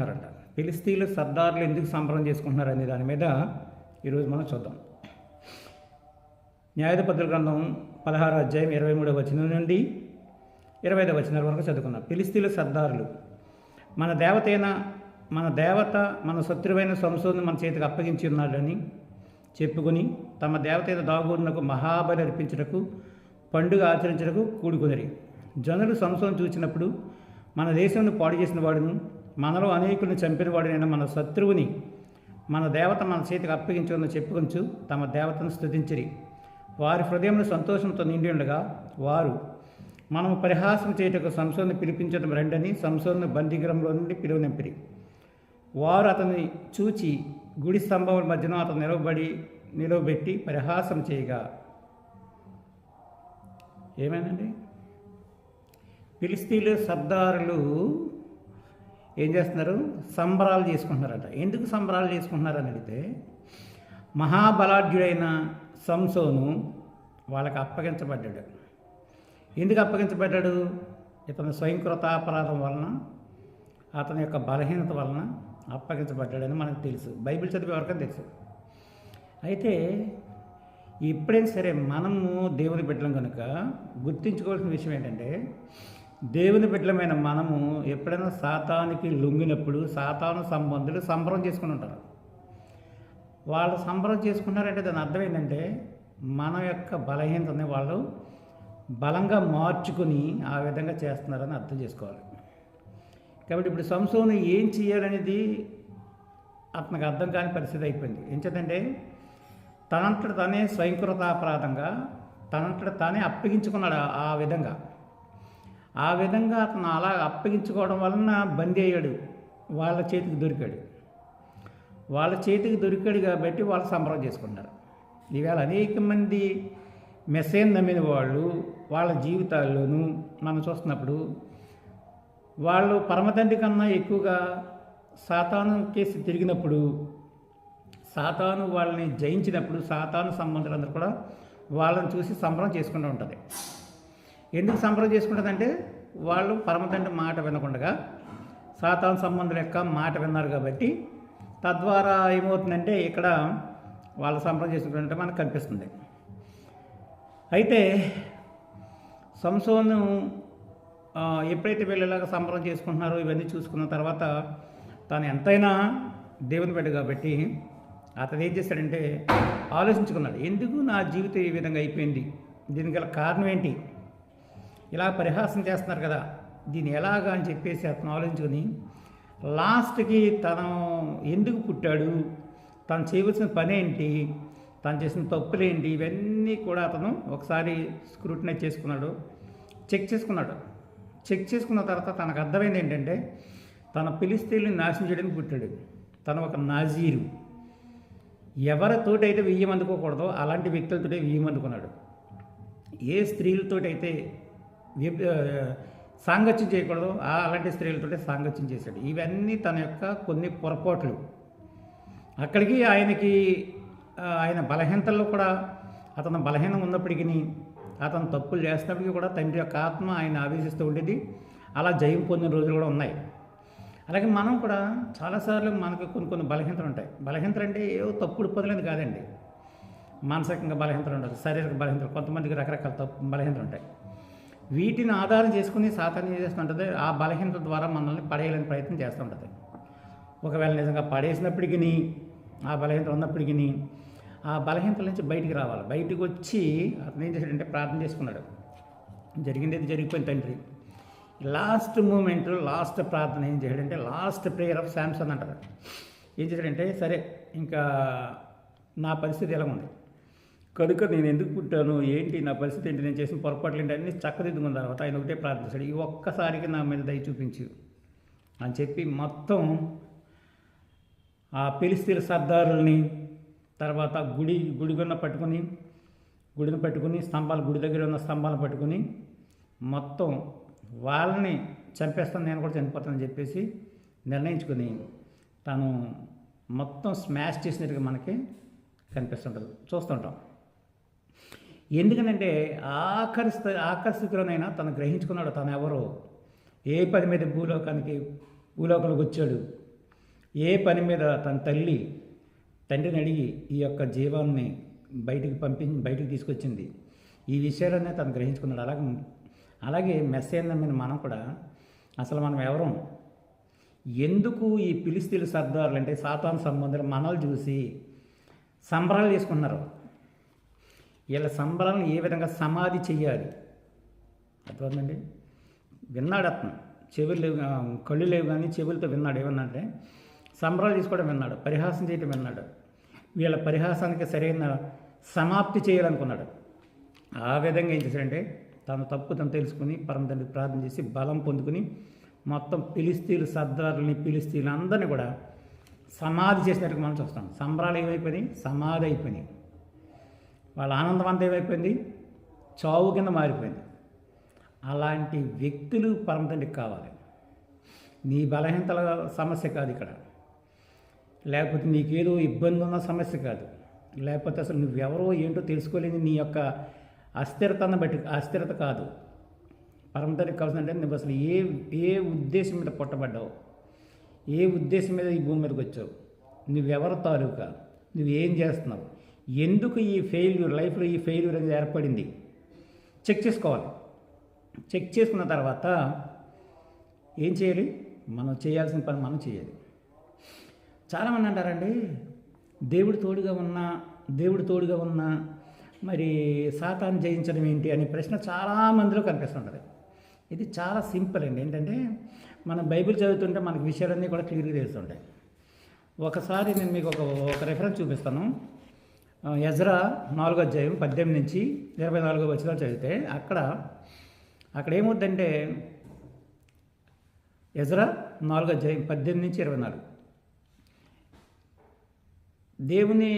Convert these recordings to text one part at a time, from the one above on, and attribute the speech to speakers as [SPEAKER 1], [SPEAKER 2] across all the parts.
[SPEAKER 1] చేసుకుంటున్నారంట ఫిలిస్తీన్లు సర్దార్లు ఎందుకు సంబరం చేసుకుంటున్నారు అనే దాని మీద ఈరోజు మనం చూద్దాం. న్యాయపత్రుల గ్రంథం పదహారు అధ్యాయం ఇరవై మూడవ వచనం నుండి ఇరవై ఐదవ వచనాల వరకు చదువుకున్నాం ఫిలిస్తీన్లు సర్దారులు. మన దేవత అయిన మన దేవత మన శత్రువైన సంసోను మన చేతికి అప్పగించి ఉన్నాడని చెప్పుకొని తమ దేవతైన అయిన దాగూరునకు మహాబలి అర్పించుటకు పండుగ ఆచరించుటకు కూడుకునరి. జనులు సంసోను చూసినప్పుడు మన దేశంను పాడు చేసిన వాడును మనలో అనేకుని చంపినవాడినైన మన శత్రువుని మన దేవత మన చేతికి అప్పగించుకుని చెప్పుకొంచు తమ దేవతను స్తుతించిరి. వారి హృదయంలో సంతోషంతో నిండి ఉండగా వారు మనము పరిహాసం చేయటకు సంసోన్ని పిలిపించడం రెండని సంసోన్ను బందీగ్రంలో నుండి పిలువనింపిరి. వారు అతన్ని చూచి గుడి స్తంభముల మధ్యన అతను నిలవబడి నిలవబెట్టి పరిహాసం చేయగా ఏమైందండి? ఫిలిస్తీన్లు సర్దారులు ఏం చేస్తున్నారు? సంబరాలు చేసుకుంటున్నారట. ఎందుకు సంబరాలు చేసుకుంటున్నారని అడిగితే మహాబలాఢ్యుడైన సంసోను వాళ్ళకి అప్పగించబడ్డాడు. ఎందుకు అప్పగించబడ్డాడు? ఇతని స్వయంకృతాపరాధం వలన అతని యొక్క బలహీనత వలన అప్పగించబడ్డాడని మనకు తెలుసు. బైబిల్ చదివే వరకు తెలుసు. అయితే ఎప్పుడైనా సరే మనము దేవుని బిడ్డలం కనుక గుర్తించుకోవాల్సిన విషయం ఏంటంటే దేవుని బిడ్డలమైన మనము ఎప్పుడైనా సాతానికి లొంగినప్పుడు సాతాను సంబంధులు సంబరం చేసుకుని ఉంటారు. వాళ్ళు సంబరం చేసుకున్నారంటే దాని అర్థం ఏంటంటే మన యొక్క బలహీనతని వాళ్ళు బలంగా మార్చుకుని ఆ విధంగా చేస్తున్నారని అర్థం చేసుకోవాలి. కాబట్టి ఇప్పుడు సంసోను ఏం చేయాలనేది అతనికి అర్థం కాని పరిస్థితి అయిపోయింది. ఏంటంటే తనంతట తనే స్వయంకృతాపరాధంగా తనంతట తానే అప్పగించుకున్నాడు ఆ విధంగా. ఆ విధంగా అతను అలా అప్పగించుకోవడం వలన బందీ అయ్యాడు. వాళ్ళ చేతికి దొరికాడు. వాళ్ళ చేతికి దొరికాడు కాబట్టి వాళ్ళు సంబరం చేసుకుంటారు ఈవేళ అనేక మంది మెసేజ్ నమ్మిన వాళ్ళు వాళ్ళ జీవితాల్లోనూ మనం చూస్తున్నప్పుడు వాళ్ళు పరమతండ్రి కన్నా ఎక్కువగా సాతాను కేసు తిరిగినప్పుడు సాతాను వాళ్ళని జయించినప్పుడు సాతాను సంబంధులందరూ కూడా వాళ్ళని చూసి సంబరం చేసుకుంటూ ఉంటుంది. ఎందుకు సంబరం చేసుకుంటుందంటే వాళ్ళు పరమతండ్రి మాట వినకుండా సాతాన్ సంబంధుల యొక్క మాట విన్నారు కాబట్టి తద్వారా ఏమవుతుందంటే ఇక్కడ వాళ్ళ సంబరం చేసుకుంటుంటే మనకు కనిపిస్తుంది. అయితే సంసోను ఎప్పుడైతే వీళ్ళలాగా సంబరం చేసుకుంటున్నారో ఇవన్నీ చూసుకున్న తర్వాత తాను ఎంతైనా దేవుని బిడ్డ కాబట్టి అతను ఏం చేశాడంటే ఆలోచించుకున్నాడు ఎందుకు నా జీవితం ఈ విధంగా అయిపోయింది? దీనికి గల కారణం ఏంటి? ఇలా పరిహాసం చేస్తున్నారు కదా. దీన్ని ఎలాగా అని చెప్పేసి అతను ఆలోచించుకొని లాస్ట్కి తను ఎందుకు పుట్టాడు? తను చేయవలసిన పని ఏంటి? తను చేసిన తప్పులేంటి ఇవన్నీ కూడా అతను ఒకసారి స్క్రూటినైజ్ చేసుకున్నాడు. చెక్ చేసుకున్నాడు. చెక్ చేసుకున్న తర్వాత తనకు అర్థమైంది ఏంటంటే తన పిలిస్తీల్ని నాశనం చేయడానికి పుట్టాడు. తను ఒక నాజీరు. ఎవరితోటైతే వియ్యం అందుకోకూడదో అలాంటి వ్యక్తులతోటే వెయ్యి అందుకున్నాడు ఏ స్త్రీలతోటైతే సాంగత్యం చేయకూడదు. ఆ అలాంటి స్త్రీలతోటే సాంగత్యం చేశాడు. ఇవన్నీ తన యొక్క కొన్ని పొరపాట్లు. అక్కడికి ఆయనకి ఆయన బలహీనతల్లో కూడా అతను బలహీనం ఉన్నప్పటికీ అతను తప్పులు చేస్తున్నప్పటికీ కూడా తండ్రి యొక్క ఆత్మ ఆయన ఆవేశిస్తూ ఉండేది. అలా జయం పొందిన రోజులు కూడా ఉన్నాయి. అలాగే మనం కూడా చాలాసార్లు మనకు కొన్ని కొన్ని బలహీనతలు ఉంటాయి. బలహీనతలు అంటే ఏవో తప్పుడు పనులని కాదండి. మానసికంగా బలహీనతలు ఉండదు. శారీరక బలహీనతలు కొంతమందికి రకరకాల తప్పు బలహీనతలు ఉంటాయి. వీటిని ఆధారం చేసుకుని సాతాన్ని చేస్తుంటుంది? ఆ బలహీనత ద్వారా మనల్ని పడేయాలని ప్రయత్నం చేస్తుంటుంది. ఒకవేళ నిజంగా పడేసినప్పటికీ ఆ బలహీనత ఉన్నప్పటికీ ఆ బలహీనతల నుంచి బయటికి రావాలి. బయటికి వచ్చి అతను ఏం చేశాడంటే ప్రార్థన చేసుకున్నాడు. జరిగింది ఏది జరిగిపోయింది తండ్రి. లాస్ట్ మూమెంట్ లాస్ట్ ప్రార్థన ఏం చేయడంటే లాస్ట్ ప్రేయర్ ఆఫ్ శాంసన్ అంటారు. ఏం చేశాడంటే సరే ఇంకా నా పరిస్థితి ఎలా ఉంది కనుక నేను ఎందుకు పుట్టాను? ఏంటి నా పరిస్థితి ఏంటి? నేను చేసిన పొరపాట్లు ఏంటి? అన్ని చక్కదిద్దుకున్న తర్వాత ఆయన ఒకటే ప్రార్థించాడు ఈ ఒక్కసారికి నా మీద దయ చూపించు. అని చెప్పి మొత్తం ఆ పిలిస్తీన్ సర్దారుల్ని తర్వాత గుడి గుడి పట్టుకుని పట్టుకొని గుడిని పట్టుకుని స్తంభాలు గుడి దగ్గర ఉన్న స్తంభాలు పట్టుకుని మొత్తం వాళ్ళని చంపేస్తాను నేను కూడా చనిపోతానని చెప్పేసి నిర్ణయించుకొని తను మొత్తం స్మాష్ చేసినట్టుగా మనకి కనిపిస్తుంటుంది. చూస్తుంటాం. ఎందుకనంటే ఆఖరి ఆకర్షితులనైనా ఆఖరి స్థితిలోనైనా తను గ్రహించుకున్నాడు తను ఎవరు ఏ పని మీద భూలోకానికి భూలోకంలోకి వచ్చాడు? ఏ పని మీద తన తల్లి తండ్రిని అడిగి ఈ యొక్క జీవాన్ని బయటికి పంపి బయటికి తీసుకొచ్చింది? ఈ విషయాలనే తను గ్రహించుకున్నాడు. అలాగే అలాగే మెస్సేజ్ నమ్మిన మనం కూడా అసలు మనం ఎవరం? ఎందుకు ఈ పిలిస్తీలు సర్దారులు అంటే సాతాను సంబంధాలు మనల్ని చూసి సంబరాలు చేసుకున్నారు వీళ్ళ సంబరాలను ఏ విధంగా సమాధి చేయాలి అర్థమవుతుందండి విన్నాడు అతను. చెవులు లేవు కళ్ళు లేవు కానీ చెవులతో విన్నాడు. ఏమన్నంటే సంబరాలు తీసుకోవడం విన్నాడు పరిహాసం చేయడం విన్నాడు. వీళ్ళ పరిహాసానికి సరైన సమాప్తి చేయాలనుకున్నాడు. ఆ విధంగా ఏం చేశాడంటే తన తప్పు తను తెలుసుకుని పరమ తండ్రి ప్రార్థన చేసి బలం పొందుకుని మొత్తం పిలిస్తీలు సర్దారుల్ని పిలిస్తీలు అందరినీ కూడా సమాధి చేసినట్టుగా మనం చూస్తాం సంబరాలు ఏమైపోయినాయి? సమాధి అయిపోయినాయి. వాళ్ళ ఆనందం అంతా ఏమైపోయింది? చావు కింద మారిపోయింది. అలాంటి వ్యక్తులు పరమతండ్రికి కావాలి. నీ బలహీనతల సమస్య కాదు ఇక్కడ. లేకపోతే నీకేదో ఇబ్బంది ఉన్న సమస్య కాదు. లేకపోతే అసలు నువ్వెవరో ఏంటో తెలుసుకోలేని నీ యొక్క అస్థిరతను బట్టి అస్థిరత కాదు. పరమతండ్రికి కావాల్సిందంటే నువ్వు అసలు ఏ ఏ ఉద్దేశం మీద పుట్టబడ్డావు ఏ ఉద్దేశం మీద ఈ భూమి మీదకి వచ్చావు? నువ్వెవరు తాలూకా? నువ్వేం చేస్తున్నావు? ఎందుకు ఈ ఫెయిల్యూర్ లైఫ్లో ఈ ఫెయిల్యూర్ అనేది ఏర్పడింది? చెక్ చేసుకోవాలి. చెక్ చేసుకున్న తర్వాత ఏం చేయాలి? మనం చేయాల్సిన పని మనం చేయాలి. చాలామంది అంటారండి దేవుడు తోడుగా ఉన్నా దేవుడు తోడుగా ఉన్నా మరి సాతాను జయించడం ఏంటి? అనే ప్రశ్న చాలా మందిలో కనిపిస్తుంటుంది. ఇది చాలా సింపుల్ అండి. ఏంటంటే మనం బైబిల్ చదువుతుంటే మనకి విషయాలన్నీ కూడా క్లియర్గా తెలుస్తుంటాయి. ఒకసారి నేను మీకు ఒక ఒక రెఫరెన్స్ చూపిస్తాను. ఆ, ఎజ్రా నాలుగో అధ్యాయం పద్దెనిమిది నుంచి ఇరవై నాలుగో వచ్చిన చదివితే అక్కడ అక్కడ ఏమవుద్దంటే ఎజ్రా నాలుగో అధ్యాయం పద్దెనిమిది నుంచి ఇరవై నాలుగు. దేవుని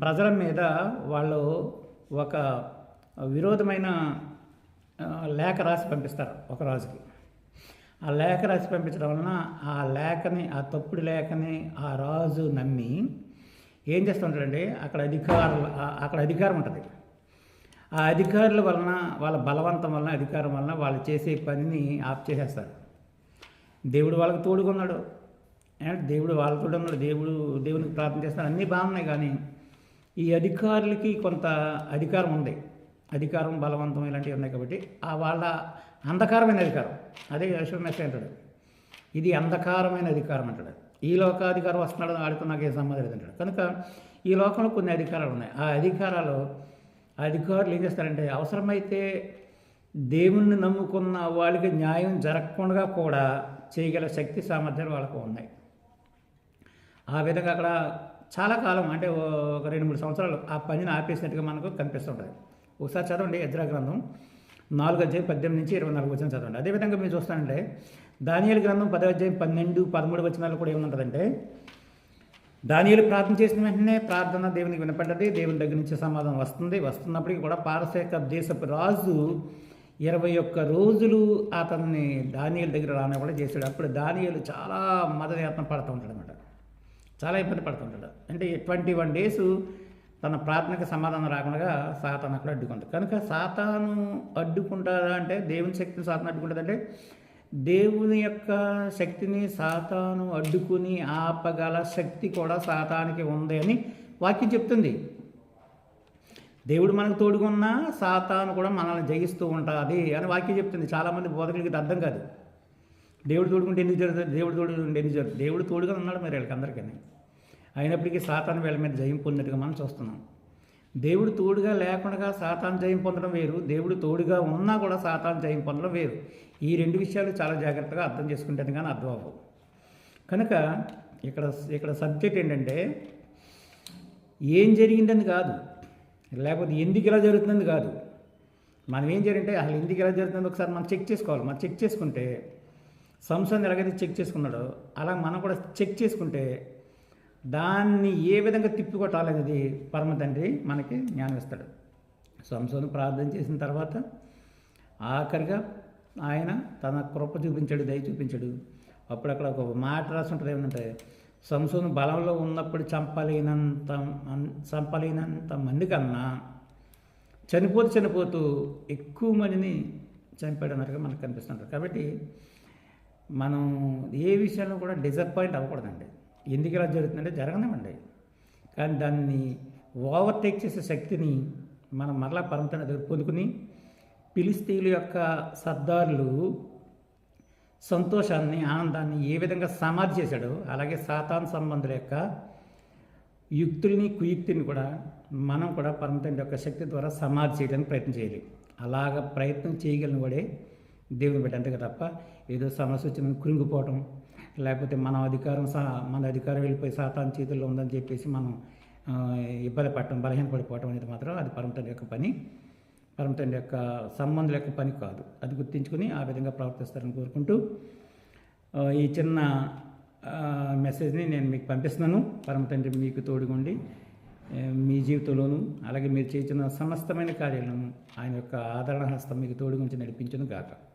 [SPEAKER 1] ప్రజల మీద వాళ్ళు ఒక విరోధమైన లేఖ రాసి పంపిస్తారు ఒక రాజుకి. ఆ లేఖ రాసి పంపించడం వలన ఆ లేఖని ఆ తప్పుడు లేఖని ఆ రాజు నమ్మి ఏం చేస్తుంటాడంటే అక్కడ అధికారులు అక్కడ అధికారం ఉంటుంది. ఆ అధికారుల వలన వాళ్ళ బలవంతం వలన అధికారం వలన వాళ్ళు చేసే పనిని ఆఫ్ చేసేస్తారు. దేవుడు వాళ్ళకి తోడుకున్నాడు దేవుడు వాళ్ళతో ఉన్నాడు దేవుడు దేవునికి ప్రార్థన చేస్తాడు అన్నీ బాగున్నాయి కానీ ఈ అధికారులకి కొంత అధికారం ఉంది. అధికారం బలవంతం ఇలాంటివి ఉన్నాయి కాబట్టి ఆ వాళ్ళ అంధకారమైన అధికారం. అదే యశ్వమెస్ అంటాడు. ఇది అంధకారమైన అధికారం అంటాడు. ఈ లోకాధికారం వస్తున్నాడు ఆడితో నాకు ఏ సంబంధం లేదంటాడు కనుక ఈ లోకంలో కొన్ని అధికారాలు ఉన్నాయి. ఆ అధికారాలు ఆ అధికారులు ఏం చేస్తారంటే అవసరమైతే దేవుణ్ణి నమ్ముకున్న వాళ్ళకి న్యాయం జరగకుండా కూడా చేయగల శక్తి సామర్థ్యాలు వాళ్ళకు ఉన్నాయి. ఆ విధంగా అక్కడ చాలా కాలం అంటే ఒక రెండు మూడు సంవత్సరాలు ఆ పనిని ఆపేసినట్టుగా మనకు కనిపిస్తుంటుంది ఒకసారి చదవండి యజ్రా గ్రంథం. నాలుగు అధ్యాయం పద్దెనిమిది నుంచి ఇరవై నాలుగు వచ్చిన చదవండి. అదేవిధంగా మీరు చూస్తానంటే దానియలు గ్రంథం పదో అధ్యాయం పన్నెండు పదమూడు వచనాలు కూడా ఏముంటుందంటే దానియలు ప్రార్థన చేసిన వెంటనే ప్రార్థన దేవునికి వినపడ్డది దేవుని దగ్గర నుంచి సమాధానం వస్తుంది. వస్తున్నప్పటికీ కూడా పారసేక దేశపు రాజు ఇరవై ఒక్క రోజులు అతన్ని దానియల దగ్గర రాని కూడా చేశాడు. అప్పుడు దానియలు చాలా మదయాత్న పడుతూ ఉంటాడు అనమాట చాలా ఇబ్బంది పడుతుంటాడు అంటే ట్వంటీ వన్ డేస్ తన ప్రార్థనకు సమాధానం రాకుండా సాతాను అక్కడ అడ్డుకుంటుంది కనుక సాతాను అడ్డుకుంటారా అంటే దేవుని శక్తిని సాతాను అడ్డుకుంటుందంటే దేవుని యొక్క శక్తిని సాతాను అడ్డుకుని ఆపగల శక్తి కూడా సాతానికి ఉంది అని వాక్యం చెప్తుంది. దేవుడు మనకు తోడుకున్నా సాతాను కూడా మనల్ని జయిస్తూ ఉంటుంది అని వాక్యం చెప్తుంది. చాలామంది బోధకులకి అర్థం కాదు. దేవుడు తోడుకుంటే ఎందుకు జరుగుతుంది? దేవుడు తోడు ఎందుకు జరుగుతుంది? దేవుడు తోడుగా ఉన్నాడు మరి వీళ్ళకి అందరికీ అయినప్పటికీ సాతాను వీళ్ళ మీద జయం పొందినట్టుగా మనం చూస్తున్నాం. దేవుడు తోడుగా లేకుండా సాతాను జయం పొందడం వేరు. దేవుడు తోడుగా ఉన్నా కూడా సాతాను జయం పొందడం వేరు. ఈ రెండు విషయాలు చాలా జాగ్రత్తగా అర్థం చేసుకుంటేనే కానీ అర్థం అవ్వవు. కనుక ఇక్కడ ఇక్కడ సబ్జెక్ట్ ఏంటంటే ఏం జరిగిందని కాదు లేకపోతే ఎందుకు ఇలా జరుగుతుందని కాదు. మనం ఏం చేయాలంటే అసలు ఎందుకు ఇలా జరుగుతుంది ఒకసారి మనం చెక్ చేసుకోవాలి. మనం చెక్ చేసుకుంటే సంస్థను ఎలాగైతే చెక్ చేసుకున్నాడో. అలా మనం కూడా చెక్ చేసుకుంటే దాన్ని ఏ విధంగా తిప్పికొట్టాలనేది పరమ తండ్రి మనకి జ్ఞానం ఇస్తాడు. సంసోను ప్రార్థన చేసిన తర్వాత ఆఖరిగా ఆయన తన కృప చూపించాడు దయ చూపించాడు. అప్పుడు అక్కడ ఒక మాట రాసి ఉంటుంది ఏమంటే సంసోను బలంలో ఉన్నప్పుడు చంపలేనంత చంపలేనంత మంది కన్నా చనిపోతూ చనిపోతూ ఎక్కువ మందిని చంపాడు అన్నట్టుగా మనకు కనిపిస్తుంటారు. కాబట్టి మనం ఏ విషయంలో కూడా డిసప్పాయింట్ అవ్వకూడదండి. ఎందుకు ఇలా జరుగుతుందంటే జరగనివ్వండి. కానీ దాన్ని ఓవర్టేక్ చేసే శక్తిని మనం మరలా పరమతన దగ్గర పొందుకుని పిలిస్తీయుల యొక్క సర్దారులు సంతోషాన్ని ఆనందాన్ని ఏ విధంగా సమాధి చేశాడో అలాగే సాతాన్ సంబంధుల యొక్క యుక్తుల్ని కుయుక్తిని కూడా మనం కూడా పరమతండ్రి యొక్క శక్తి ద్వారా సమాధి చేయడానికి ప్రయత్నం చేయాలి. అలాగ ప్రయత్నం చేయగలిగిన వాడే దేవుని బిడ్డ. అంతే తప్ప ఏదో సమస్య వచ్చిన కృంగిపోవటం లేకపోతే మన అధికారం సహా మన అధికారం వెళ్ళిపోయి సాతాన్ చేతుల్లో ఉందని చెప్పేసి మనం ఇబ్బంది పడటం బలహీన పడిపోవటం అనేది మాత్రం అది పరమతండ్రి యొక్క పని. పరమతండ్రి యొక్క సంబంధం యొక్క పని కాదు. అది గుర్తించుకుని ఆ విధంగా ప్రవర్తిస్తారని కోరుకుంటూ ఈ చిన్న మెసేజ్ని నేను మీకు పంపిస్తున్నాను. పరమతండ్రి మీకు తోడుగుండి. మీ జీవితంలోనూ అలాగే మీరు చేసిన సమస్తమైన కార్యాలను ఆయన యొక్క ఆదరణ హస్తం మీకు తోడుగుంచి నడిపించను గాక.